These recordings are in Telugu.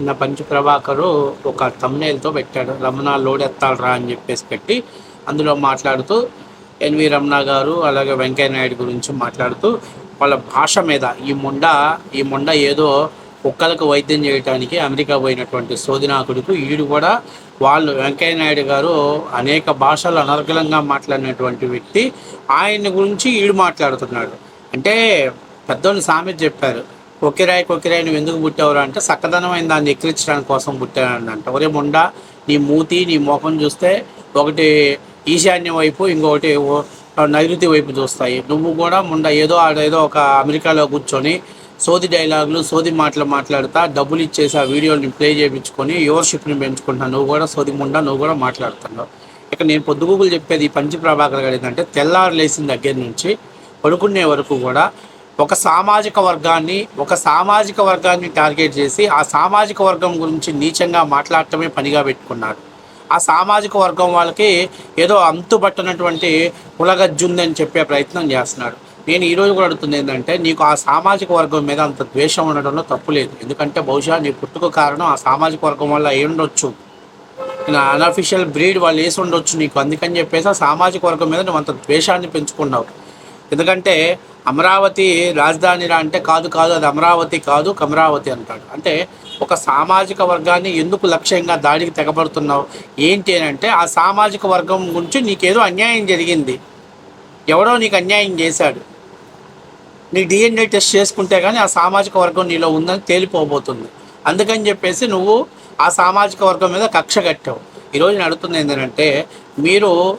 నిన్న పంచు ప్రభాకరు ఒక తమ్నేల్తో పెట్టాడు. రమణ లోడ్ ఎత్తాలరా అని చెప్పేసి పెట్టి అందులో మాట్లాడుతూ ఎన్వి రమణ గారు అలాగే వెంకయ్య నాయుడు గురించి మాట్లాడుతూ వాళ్ళ భాష మీద ఈ ముండ ఈ ముండ ఏదో కుక్కలకు వైద్యం చేయడానికి అమెరికా పోయినటువంటి శోధినాకుడికి ఈడు కూడా వాళ్ళు వెంకయ్య నాయుడు గారు అనేక భాషలు అనర్గలంగా మాట్లాడినటువంటి వ్యక్తి. ఆయన గురించి ఈడు మాట్లాడుతున్నాడు. అంటే పెద్దోళ్ళు సామెత చెప్పారు. కొక్కిరాయి కొక్కిరాయి నువ్వు ఎందుకు పుట్టావురా అంటే చక్కదనమైన దాన్ని ఎక్కిరించడానికి కోసం పుట్టాను అంట ఒరే ముండ నీ మూతి నీ ముఖం చూస్తే ఒకటి ఈశాన్య వైపు ఇంకొకటి నైరుతి వైపు చూస్తాయి. నువ్వు కూడా ముండ ఏదో ఏదో ఒక అమెరికాలో కూర్చొని సోది డైలాగులు సోది మాటలు మాట్లాడుతా డబ్బులు ఇచ్చేసి ఆ వీడియోని ప్లే చేయించుకొని యువర్షిప్ని పెంచుకుంటున్నావు. నువ్వు కూడా సోది ముండ నువ్వు కూడా మాట్లాడుతున్నావు. ఇక నేను పొద్దుగూగులు చెప్పేది ఈ పంచి ప్రభాకర్ గారు ఏంటంటే తెల్లారు లేచిన దగ్గర నుంచి పడుకునే వరకు కూడా ఒక సామాజిక వర్గాన్ని ఒక సామాజిక వర్గాన్ని టార్గెట్ చేసి ఆ సామాజిక వర్గం గురించి నీచంగా మాట్లాడటమే పనిగా పెట్టుకున్నాడు ఆ సామాజిక వర్గం వాళ్ళకి ఏదో అంతుబట్టనటువంటి ఉలగజ్జుందని చెప్పే ప్రయత్నం చేస్తున్నాడు. నేను ఈరోజు కూడా అడుగుతుంది ఏంటంటే నీకు ఆ సామాజిక వర్గం మీద అంత ద్వేషం ఉండడంలో తప్పు లేదు. ఎందుకంటే బహుశా నీ పుట్టుకు కారణం ఆ సామాజిక వర్గం వల్ల అయి ఉండొచ్చు. నా అన్అఫిషియల్ బ్రీడ్ వాళ్ళు వేసి ఉండొచ్చు నీకు. అందుకని చెప్పేసి ఆ సామాజిక వర్గం మీద నువ్వు అంత ద్వేషాన్ని పెంచుకున్నావు. ఎందుకంటే అమరావతి రాజధానిరా అంటే కాదు కాదు అది అమరావతి కాదు కమరావతి అంటాడు. అంటే ఒక సామాజిక వర్గాన్ని ఎందుకు లక్ష్యంగా దాడికి తెగబడుతున్నావు? ఏంటి అని అంటే ఆ సామాజిక వర్గం గురించి నీకేదో అన్యాయం జరిగింది. ఎవడో నీకు అన్యాయం చేశాడు. నీ డిఎన్ఏ టెస్ట్ చేసుకుంటే కానీ ఆ సామాజిక వర్గం నీలో ఉందని తేలిపోబోతుంది. అందుకని చెప్పేసి నువ్వు ఆ సామాజిక వర్గం మీద కక్ష కట్టావు. ఈరోజు నడుతుంది ఏంటంటే మీరు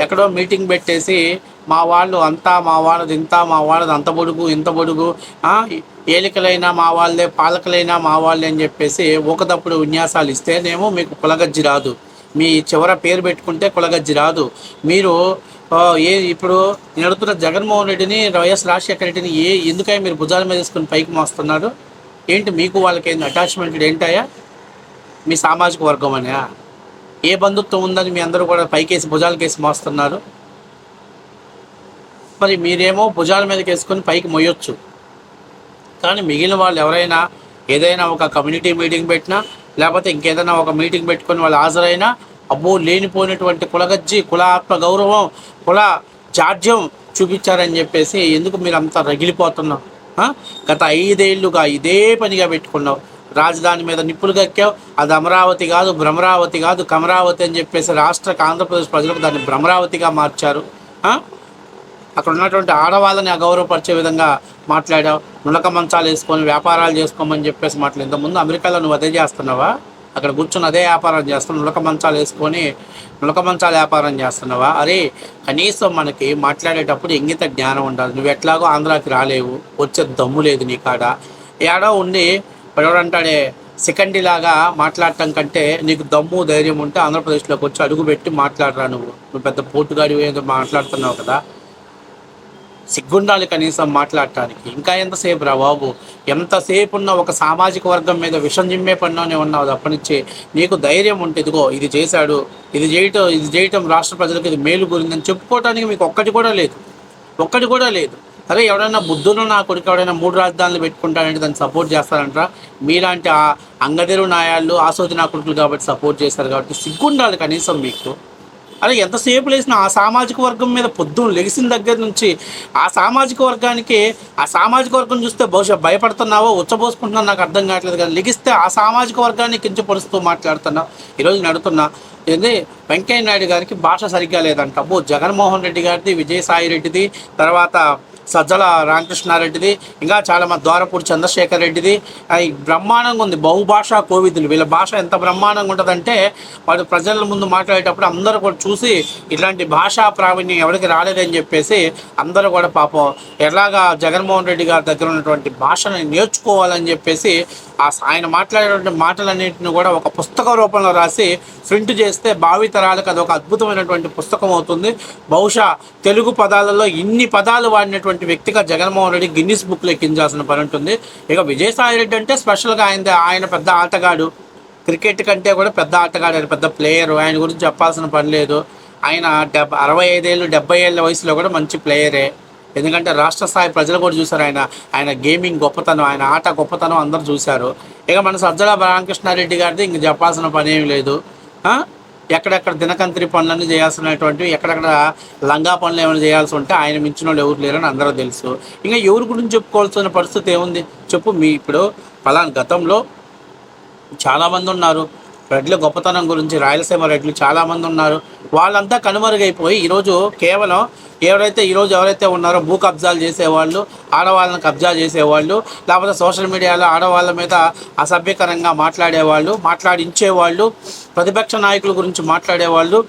ఎక్కడో మీటింగ్ పెట్టేసి మా వాళ్ళు అంతా మా వాళ్ళది ఇంత మా వాళ్ళది అంత పొడుగు ఇంత పొడుగు ఏలికలైనా మా వాళ్ళే పాలకలైనా మా వాళ్ళే అని చెప్పేసి ఒకటప్పుడు విన్యాసాలు ఇస్తేనేమో మీకు కులగజ్జి రాదు. మీ చివర పేరు పెట్టుకుంటే కులగజ్జి రాదు. మీరు ఏ ఇప్పుడు నేను అడుగుతున్న జగన్మోహన్ రెడ్డిని వైఎస్ రాజశేఖర రెడ్డిని ఏ ఎందుకై మీరు భుజాల మీద వేసుకుని పైకి మోస్తున్నారు? ఏంటి మీకు వాళ్ళకి ఏంటి అటాచ్మెంట్ ఏంటయ్యా? మీ సామాజిక వర్గం అనే ఏ బంధుత్వం ఉందని మీ అందరూ కూడా పైకేసి భుజాలకేసి మోస్తున్నారు? మరి మీరేమో భుజాల మీదకి వేసుకొని పైకి మొయ్యొచ్చు. కానీ మిగిలిన వాళ్ళు ఎవరైనా ఏదైనా ఒక కమ్యూనిటీ మీటింగ్ పెట్టినా లేకపోతే ఇంకేదైనా ఒక మీటింగ్ పెట్టుకొని వాళ్ళు హాజరైనా అబ్బో లేనిపోయినటువంటి కులగజ్జి కుల ఆత్మ గౌరవం కుల జాడ్యం చూపించారని చెప్పేసి ఎందుకు మీరు అంత రగిలిపోతున్నావు గత ఐదేళ్ళుగా ఇదే పనిగా పెట్టుకున్నావు. రాజధాని మీద నిప్పులు కక్కావు. అది అమరావతి కాదు భ్రమరావతి కాదు కమరావతి అని చెప్పేసి రాష్ట్ర ఆంధ్రప్రదేశ్ ప్రజలకు దాన్ని భ్రమరావతిగా మార్చారు. అక్కడ ఉన్నటువంటి ఆడవాళ్ళని అగౌరవపరిచే విధంగా మాట్లాడావు. నులక మంచాలు వేసుకొని వ్యాపారాలు చేసుకోమని చెప్పేసి మాట్లాడు. ఇంతకుముందు అమెరికాలో నువ్వు అదే చేస్తున్నావా? అక్కడ కూర్చొని అదే వ్యాపారం చేస్తున్నావు. నులక మంచాలు వేసుకొని నులక మంచాల వ్యాపారం చేస్తున్నావా? అరే కనీసం మనకి మాట్లాడేటప్పుడు ఇంగిత జ్ఞానం ఉండాలి. నువ్వు ఎట్లాగో ఆంధ్రాకి రాలేవు. వచ్చే దమ్ము లేదు నీ కాడ. ఏడో ఉండి ఎవడంటాడే సెకండ్ లాగా మాట్లాడటం కంటే నీకు దమ్ము ధైర్యం ఉంటే ఆంధ్రప్రదేశ్లోకి వచ్చి అడుగు పెట్టి మాట్లాడరా నువ్వు. నువ్వు పెద్ద పోటుగాడి ఏదో మాట్లాడుతున్నావు కదా. సిగ్గుండాలి కనీసం మాట్లాడటానికి. ఇంకా ఎంతసేపు రా బాబు? ఎంతసేపు ఉన్న ఒక సామాజిక వర్గం మీద విషం జిమ్మే పనిలోనే ఉన్నావు తప్పనిచ్చి నీకు ధైర్యం ఉంటే ఇదిగో ఇది చేశాడు. ఇది చేయటం ఇది చేయటం రాష్ట్ర ప్రజలకు ఇది మేలు గురిందని చెప్పుకోవడానికి మీకు ఒక్కటి కూడా లేదు. ఒక్కటి కూడా లేదు. అరే ఎవడైనా బుద్ధులు నా కొడుకు ఎవడైనా మూడు రాజధానులు పెట్టుకుంటాడంటే దాన్ని సపోర్ట్ చేస్తారంటారా? మీలాంటి ఆ అంగదేరు నాయాళ్ళు ఆసోది నా కొడుకులు కాబట్టి సపోర్ట్ చేస్తారు కాబట్టి సిగ్గుండాలి కనీసం మీకు. అలా ఎంతసేపు లేసిన ఆ సామాజిక వర్గం మీద పొద్దున్న లెగిసిన దగ్గర నుంచి ఆ సామాజిక వర్గానికి ఆ సామాజిక వర్గం చూస్తే బహుశా భయపడుతున్నావో ఉచ్చబోసుకుంటున్నావు నాకు అర్థం కావట్లేదు కానీ లెగిస్తే ఆ సామాజిక వర్గాన్ని కించపరుస్తూ మాట్లాడుతున్నావు ఈరోజు నడుతున్నా ఏంది? వెంకయ్య నాయుడు గారికి భాష సరిగ్గా లేదంట. అబ్బో జగన్మోహన్ రెడ్డి గారిది విజయసాయి రెడ్డిది తర్వాత సజ్జల రామకృష్ణారెడ్డిది ఇంకా చాలా మంది ద్వారపూడి చంద్రశేఖర్ రెడ్డిది అవి బ్రహ్మాండంగా ఉంది. బహుభాషా కోవిదులు. వీళ్ళ భాష ఎంత బ్రహ్మాండంగా ఉంటుందంటే వాళ్ళు ప్రజల ముందు మాట్లాడేటప్పుడు అందరూ కూడా చూసి ఇట్లాంటి భాషా ప్రావీణ్యం ఎవరికి రాలేదని చెప్పేసి అందరూ కూడా పాపం ఎలాగా జగన్మోహన్ రెడ్డి గారి దగ్గర ఉన్నటువంటి భాషను నేర్చుకోవాలని చెప్పేసి ఆ ఆయన మాట్లాడేటువంటి మాటలన్నింటిని కూడా ఒక పుస్తక రూపంలో రాసి ప్రింట్ చేస్తే భావితరాలకు అది ఒక అద్భుతమైనటువంటి పుస్తకం అవుతుంది. బహుశా తెలుగు పదాలలో ఇన్ని పదాలు వాడినటువంటి వ్యక్తిగా జగన్మోహన్ రెడ్డి గిన్నిస్ బుక్లో ఎక్కించాల్సిన పని ఉంటుంది. ఇక విజయసాయి రెడ్డి అంటే స్పెషల్గా ఆయన ఆయన పెద్ద ఆటగాడు. క్రికెట్ కంటే కూడా పెద్ద ఆటగాడు. ఆయన పెద్ద ప్లేయర్. ఆయన గురించి చెప్పాల్సిన పని లేదు. ఆయన డెబ్ అరవై ఐదేళ్ళు డెబ్బై ఏళ్ళ వయసులో కూడా మంచి ప్లేయరే. ఎందుకంటే రాష్ట్ర స్థాయి ప్రజలు కూడా చూశారు ఆయన. ఆయన గేమింగ్ గొప్పతనం ఆయన ఆట గొప్పతనం అందరూ చూశారు. ఇక మన సజ్జల రామకృష్ణారెడ్డి గారిది ఇంక చెప్పాల్సిన పని ఏమి లేదు. ఎక్కడెక్కడ దినకంత్రి పనులన్నీ చేయాల్సినటువంటివి ఎక్కడెక్కడ లంగా పనులు ఏమైనా చేయాల్సి ఉంటే ఆయన మించిన వాళ్ళు ఎవరు లేరని అందరూ తెలుసు. ఇంకా ఎవరి గురించి చెప్పుకోవాల్సిన పరిస్థితి ఏముంది? చెప్పు మీ ఇప్పుడు. పలానా గతంలో చాలామంది ఉన్నారు. రెడ్ల గొప్పతనం గురించి రాయలసీమ రెడ్లు చాలామంది ఉన్నారు. వాళ్ళంతా కనుమరుగైపోయి ఈరోజు కేవలం ఎవరైతే ఈరోజు ఎవరైతే ఉన్నారో భూ కబ్జాలు చేసేవాళ్ళు ఆడవాళ్ళని కబ్జా చేసేవాళ్ళు లేకపోతే సోషల్ మీడియాలో ఆడవాళ్ళ మీద అసభ్యకరంగా మాట్లాడేవాళ్ళు మాట్లాడించేవాళ్ళు ప్రతిపక్ష నాయకుల గురించి మాట్లాడేవాళ్ళు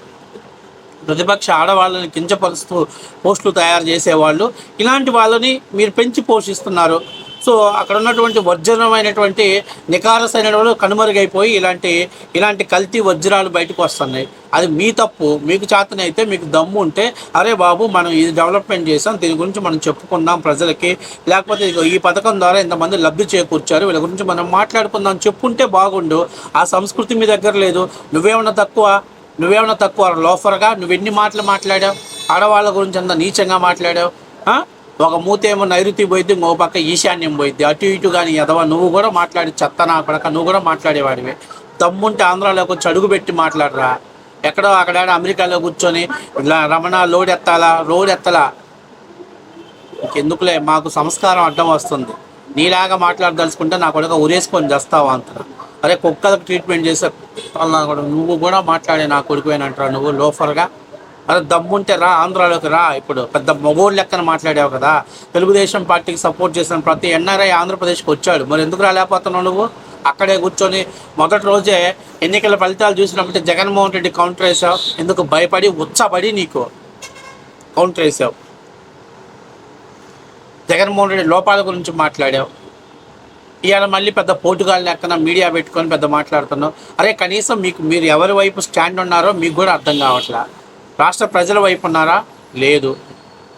ప్రతిపక్ష ఆడవాళ్ళని కించపరుస్తూ పోస్టులు తయారు చేసేవాళ్ళు. ఇలాంటి వాళ్ళని మీరు పెంచి పోషిస్తున్నారు. సో అక్కడ ఉన్నటువంటి వజ్రమైనటువంటి నికారసైన వాళ్ళు కనుమరుగైపోయి ఇలాంటి ఇలాంటి కల్తీ వజ్రాలు బయటకు వస్తున్నాయి. అది మీ తప్పు. మీకు చేతనైతే మీకు దమ్ము ఉంటే అరే బాబు మనం ఇది డెవలప్మెంట్ చేసాం దీని గురించి మనం చెప్పుకుందాం ప్రజలకి. లేకపోతే ఇదిగో ఈ పథకం ద్వారా ఇంతమంది లబ్ధి చేకూర్చారు వీళ్ళ గురించి మనం మాట్లాడుకుందాం చెప్పుంటే బాగుండు. ఆ సంస్కృతి మీ దగ్గర లేదు. నువ్వేమన్నా తక్కువ? నువ్వేమన్నా తక్కువ? లోఫర్గా నువ్వు ఎన్ని మాటలు మాట్లాడావు? ఆడవాళ్ళ గురించి అంత నీచంగా మాట్లాడావు? ఒక మూతేమో నైరుతి పోయిద్ది ఇంకో పక్క ఈశాన్యం పోయిద్ది. అటు ఇటు కానీ ఎదవా నువ్వు కూడా మాట్లాడి చెత్త నా కొడక నువ్వు కూడా మాట్లాడేవాడివి. తమ్ముంటే ఆంధ్రాలోకి వచ్చి అడుగు పెట్టి మాట్లాడరా. ఎక్కడో అక్కడ అమెరికాలో కూర్చొని రమణ లోడ్ ఎత్తాలా రోడ్ ఎత్తలా? ఇంకెందుకులే మాకు సంస్కారం అడ్డం వస్తుంది. నీలాగా మాట్లాడదలుచుకుంటే నా కొడుక ఉరేసుకొని చేస్తావా అంత అరే కుక్కలకు ట్రీట్మెంట్ చేసే వాళ్ళ కూడా నువ్వు కూడా మాట్లాడే నా కొడుకువేనంటారా నువ్వు లోఫర్గా అదే దమ్ముంటే రా ఆంధ్రాలోకి రా. ఇప్పుడు పెద్ద మగోళ్ళు లెక్కన మాట్లాడావు కదా. తెలుగుదేశం పార్టీకి సపోర్ట్ చేసిన ప్రతి ఎన్ఆర్ఐ ఆంధ్రప్రదేశ్కి వచ్చాడు. మరి ఎందుకు రాలేకపోతున్నావు నువ్వు? అక్కడే కూర్చొని మొదటి రోజే ఎన్నికల ఫలితాలు చూసినప్పుడు జగన్మోహన్ రెడ్డి కౌంటర్ వేసావు ఎందుకు భయపడి ఉచ్చబడి నీకు కౌంటర్ వేసావు జగన్మోహన్ రెడ్డి లోపాల గురించి మాట్లాడావు. ఇవాళ మళ్ళీ పెద్ద పోటుగాళ్ళు లెక్కన మీడియా పెట్టుకొని పెద్ద మాట్లాడుతున్నావు. అరే కనీసం మీకు మీరు ఎవరి వైపు స్టాండ్ ఉన్నారో మీకు కూడా అర్థం కావట్లా. రాష్ట్ర ప్రజల వైపు ఉన్నారా? లేదు.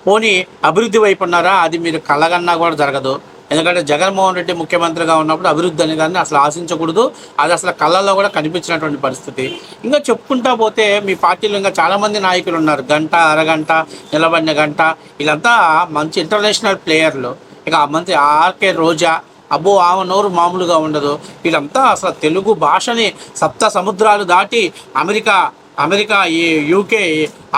పోనీ అభివృద్ధి వైపు ఉన్నారా? అది మీరు కలగన్నా కూడా జరగదు. ఎందుకంటే జగన్మోహన్ రెడ్డి ముఖ్యమంత్రిగా ఉన్నప్పుడు అభివృద్ధి అనే దాన్ని అసలు ఆశించకూడదు. అది అసలు కళ్ళల్లో కూడా కనిపించినటువంటి పరిస్థితి. ఇంకా చెప్పుకుంటా పోతే మీ పార్టీలో ఇంకా చాలామంది నాయకులు ఉన్నారు. గంట అరగంట నిలబడిన గంట. వీళ్ళంతా మంచి ఇంటర్నేషనల్ ప్లేయర్లు. ఇక మంచి ఆర్కే రోజా అబ్బో ఆమె నోరు మామూలుగా ఉండదు. వీళ్ళంతా అసలు తెలుగు భాషని సప్త సముద్రాలు దాటి అమెరికా అమెరికా ఈ యూకే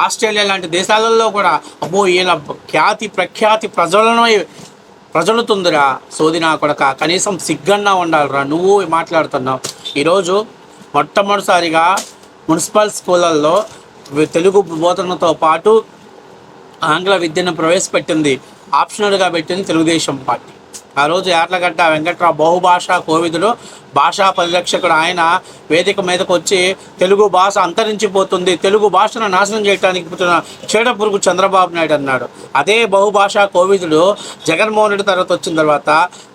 ఆస్ట్రేలియా లాంటి దేశాలలో కూడా అబ్బో ఈయన ఖ్యాతి ప్రఖ్యాతి ప్రజలను ప్రజలుతుందిరా సోది నా కొడక. కనీసం సిగ్గన్నా ఉండాలిరా నువ్వు మాట్లాడుతున్నావు. ఈరోజు మొట్టమొదటిసారిగా మున్సిపల్ స్కూళ్ళల్లో తెలుగు బోధనతో పాటు ఆంగ్ల విద్యను ప్రవేశపెట్టింది ఆప్షనల్గా పెట్టింది తెలుగుదేశం పార్టీ. ఆ రోజు యార్లగడ్డ వెంకట్రావు బహుభాషా కోవిదులు భాషా పరిరక్షకుడు ఆయన వేదిక మీదకు వచ్చి తెలుగు భాష అంతరించిపోతుంది తెలుగు భాషను నాశనం చేయడానికి పుట్టిన చీడ పురుగు చంద్రబాబు నాయుడు అన్నాడు. అదే బహుభాషా కోవిదుడు జగన్మోహన్ రెడ్డి తర్వాత వచ్చిన తర్వాత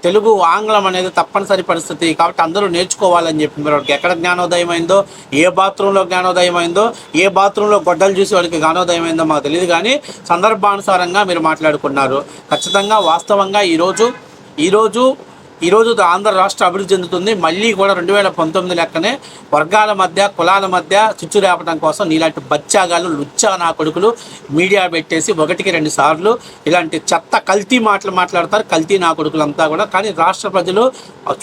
తెలుగు ఆంగ్లం అనేది తప్పనిసరి పరిస్థితి కాబట్టి అందరూ నేర్చుకోవాలని చెప్పి మరి వాడికి ఎక్కడ జ్ఞానోదయం అయిందో ఏ బాత్రూంలో జ్ఞానోదయం అయిందో ఏ బాత్రూంలో గొడ్డలు చూసి వాడికి జ్ఞానోదయం అయిందో మాకు తెలియదు కానీ సందర్భానుసారంగా మీరు మాట్లాడుకున్నారు. ఖచ్చితంగా వాస్తవంగా ఈరోజు ఈరోజు ఈరోజు ఆంధ్ర రాష్ట్ర అభివృద్ధి చెందుతుంది. మళ్ళీ కూడా రెండు వేల పంతొమ్మిది లెక్కనే వర్గాల మధ్య కులాల మధ్య చిచ్చు రేపడం కోసం నీలాంటి బచ్చాగాలు లుచ్చా నా కొడుకులు మీడియా పెట్టేసి ఒకటికి రెండు సార్లు ఇలాంటి చెత్త కల్తీ మాటలు మాట్లాడతారు. కల్తీ నా కొడుకులంతా కూడా. కానీ రాష్ట్ర ప్రజలు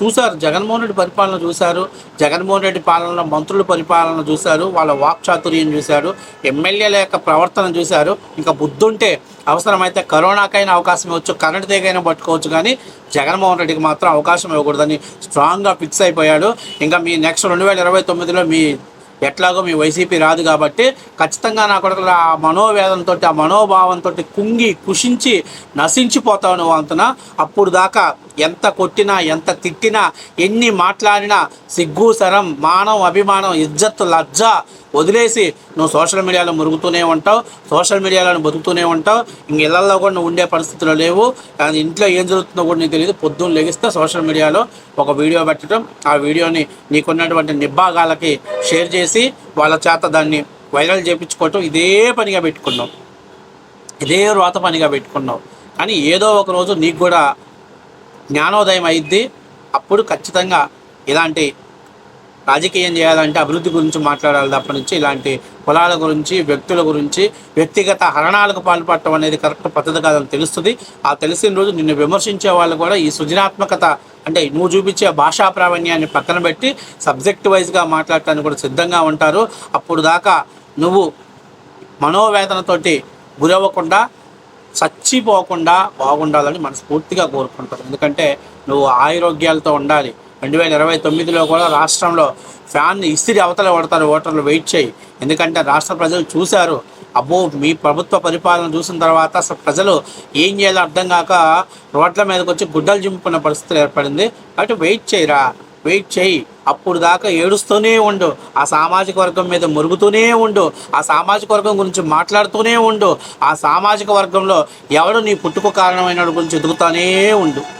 చూశారు. జగన్మోహన్ రెడ్డి పరిపాలన చూశారు. జగన్మోహన్ రెడ్డి పాలనలో మంత్రుల పరిపాలన చూశారు. వాళ్ళ వాక్చాతుర్యం చూశారు. ఎమ్మెల్యేల యొక్క ప్రవర్తన చూశారు. ఇంకా బుద్ధుంటే అవసరమైతే కరోనాకైనా అవకాశం ఇవ్వచ్చు. కరెంటు తీగైనా పట్టుకోవచ్చు. కానీ జగన్మోహన్ రెడ్డికి మాత్రం అవకాశం ఇవ్వకూడదని స్ట్రాంగ్గా ఫిక్స్ అయిపోయాడు. ఇంకా మీ నెక్స్ట్ రెండు వేల ఇరవై తొమ్మిదిలో మీ ఎట్లాగో మీ వైసీపీ రాదు కాబట్టి ఖచ్చితంగా నా కొడుకులు ఆ మనోవేదంతో ఆ మనోభావంతో కుంగి కుషించి నశించిపోతావు నువ్వు అంతన? అప్పుడు దాకా ఎంత కొట్టినా ఎంత తిట్టినా ఎన్ని మాట్లాడినా సిగ్గు సరం మానం అభిమానం ఇజ్జత్ లజ్జ వదిలేసి నువ్వు సోషల్ మీడియాలో మురుగుతూనే ఉంటావు సోషల్ మీడియాలో బతుకుతూనే ఉంటావు. ఇంక ఇళ్ళలో కూడా నువ్వు ఉండే పరిస్థితులు లేవు. కానీ ఇంట్లో ఏం జరుగుతుందో కూడా నీకు తెలియదు పొద్దున్న లెగిస్తే సోషల్ మీడియాలో ఒక వీడియో పెట్టడం. ఆ వీడియోని నీకున్నటువంటి నిబ్బాగాలకి షేర్ చేసి వాళ్ళ చేత దాన్ని వైరల్ చేయించుకోవటం ఇదే పనిగా పెట్టుకున్నావు ఇదే రోత పనిగా పెట్టుకున్నావు కానీ ఏదో ఒక రోజు నీకు కూడా జ్ఞానోదయం అయిద్ది. అప్పుడు ఖచ్చితంగా ఇలాంటి రాజకీయం చేయాలంటే అభివృద్ధి గురించి మాట్లాడాలి తప్ప నుంచి ఇలాంటి కులాల గురించి వ్యక్తుల గురించి వ్యక్తిగత హరణాలకు పాల్పడటం అనేది కరెక్ట్ పద్ధతి కాదని తెలుస్తుంది. ఆ తెలిసిన రోజు నిన్ను విమర్శించే వాళ్ళు కూడా ఈ సృజనాత్మకత అంటే నువ్వు చూపించే భాషా ప్రావీణ్యాన్ని పక్కన పెట్టి సబ్జెక్ట్ వైజ్గా మాట్లాడటానికి కూడా సిద్ధంగా ఉంటారు. అప్పుడు దాకా నువ్వు మనోవేదనతోటి గురవ్వకుండా చచ్చిపోకుండా బాగుండాలని మనస్ఫూర్తిగా కోరుకుంటారు. ఎందుకంటే నువ్వు ఆరోగ్యాలతో ఉండాలి. రెండు వేల ఇరవై తొమ్మిదిలో కూడా రాష్ట్రంలో ఫ్యాన్ ఇస్త్రీ అవతల పడతారు ఓటర్లు వెయిట్ చేయి. ఎందుకంటే రాష్ట్ర ప్రజలు చూశారు అబ్బో మీ ప్రభుత్వ పరిపాలన చూసిన తర్వాత అసలు ప్రజలు ఏం చేయాలో అర్థం కాక రోడ్ల మీదకి వచ్చి గుడ్డలు చింపుకున్న పరిస్థితి ఏర్పడింది. కాబట్టి వెయిట్ చేయరా వెయిట్ చేయి. అప్పుడు దాకా ఏడుస్తూనే ఉండు. ఆ సామాజిక వర్గం మీద మురుగుతూనే ఉండు. ఆ సామాజిక వర్గం గురించి మాట్లాడుతూనే ఉండు. ఆ సామాజిక వర్గంలో ఎవడు నీ పుట్టుకు కారణమైన గురించి ఎదుగుతానే ఉండు.